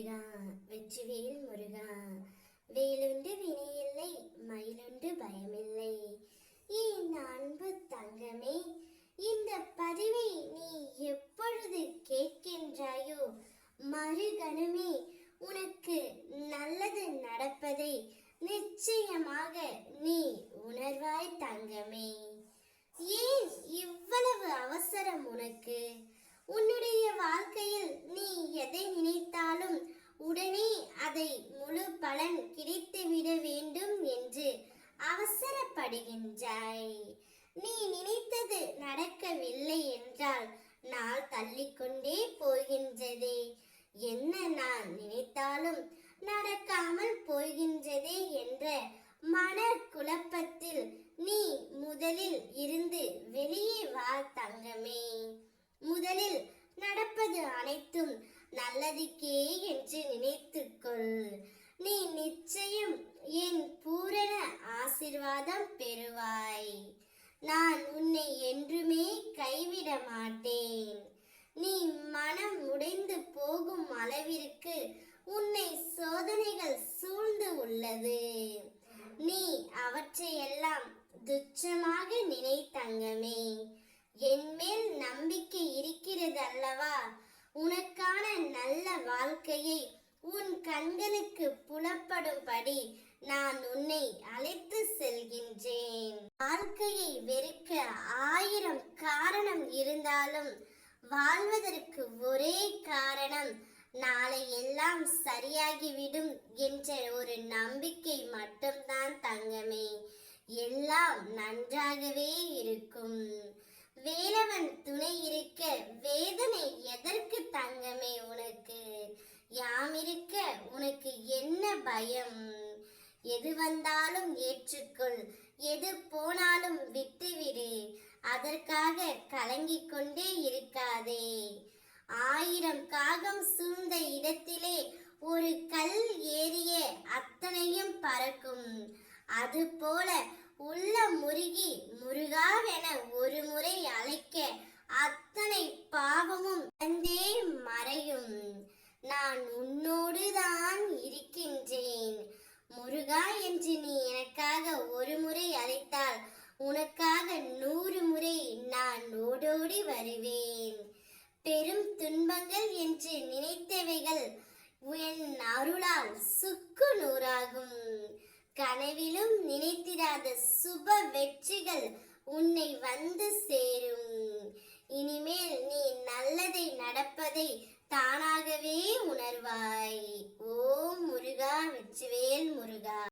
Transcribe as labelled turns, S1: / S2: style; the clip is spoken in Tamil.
S1: முருகா வெற்றிவேல் முருகா. வேலுண்டு வினையில்லை மயிலுண்டு பயமில்லை. என் அன்பு தங்கமே இந்த பதிவை நீ எப்பொழுது கேட்கின்றாயோ மறுகணமே உனக்கு நல்லது நடப்பதை நிச்சயமாக நீ உணர்வாய் தங்கமே. ஏன் இவ்வளவு அவசரம் உனக்கு? உன்னுடைய வாழ்க்கையில் நீ எதை நினைத்தாலும் உடனே அதை முழு பலன் கிடைத்துவிட வேண்டும் என்று அவசரப்படுகின்றாய். நீ நினைத்தது நடக்கவில்லை என்றால் நாள் தள்ளிக்கொண்டே போகின்றதே. என்ன நான் நினைத்தாலும் நடக்காமல் போகின்றதே என்ற மன குழப்பத்தில் நீ முதலில் இருந்து வெளியே வா தங்கமே. முதலில் நடப்பது அனைத்தும் நல்லதுக்கே என்று நினைத்துக்கொள். நீ நிச்சயம் என் பூரண ஆசிர்வாதம் பெறுவாய். நான் உன்னை என்றுமே கைவிட மாட்டேன் நீ மனம் உடைந்து போகும் அளவிற்கு உன்னை சோதனைகள் சூழ்ந்து உள்ளது. நீ அவற்றையெல்லாம் துச்சமாக நினை தங்கமே நம்பிக்கை இருக்கிறது அல்லவா உனக்கான நல்ல வாழ்க்கையை உன் கண்களுக்கு புலப்படும்படி நான் உன்னை அழைத்து செல்கின்றேன். வாழ்க்கையை வெறுக்க ஆயிரம் காரணம் இருந்தாலும் வாழ்வதற்கு ஒரே காரணம் நாளை எல்லாம் சரியாகிவிடும் என்ற ஒரு நம்பிக்கை மட்டும்தான் தங்கமே. எல்லாம் நன்றாகவே இருக்க உனக்கு என்ன பயம்? எது வந்தாலும் ஏற்றுக்கொள். எது போனாலும் விட்டுவிடு. அதற்காக கலங்கிக் கொண்டே இருக்காதே. ஆயிரம் காகம் சூழ்ந்த இடத்திலே ஒரு கல் ஏறிய அத்தனையும் பறக்கும். அதுபோல உள்ள முருகி முருகாவென ஒரு முறை அழைக்க அத்தனை பாவமும் மறையும். நான் உன் முருகா என்று நீ எனக்காக ஒரு முறை அழைத்தால் உனக்காக நூறு முறை நான் ஓடோடி வருவேன். பெரும் துன்பங்கள் என்று நினைத்தவைகள் என் அருளால் சுக்கு நூறாகும். கனவிலும் நினைத்திராத சுப வெற்றிகள் உன்னை வந்து சேரும். இனிமேல் நீ நல்லதை நடப்பதை தானாகவே உணர்வாய். ஓம் முருகா வெச்சுவேல் முருகா.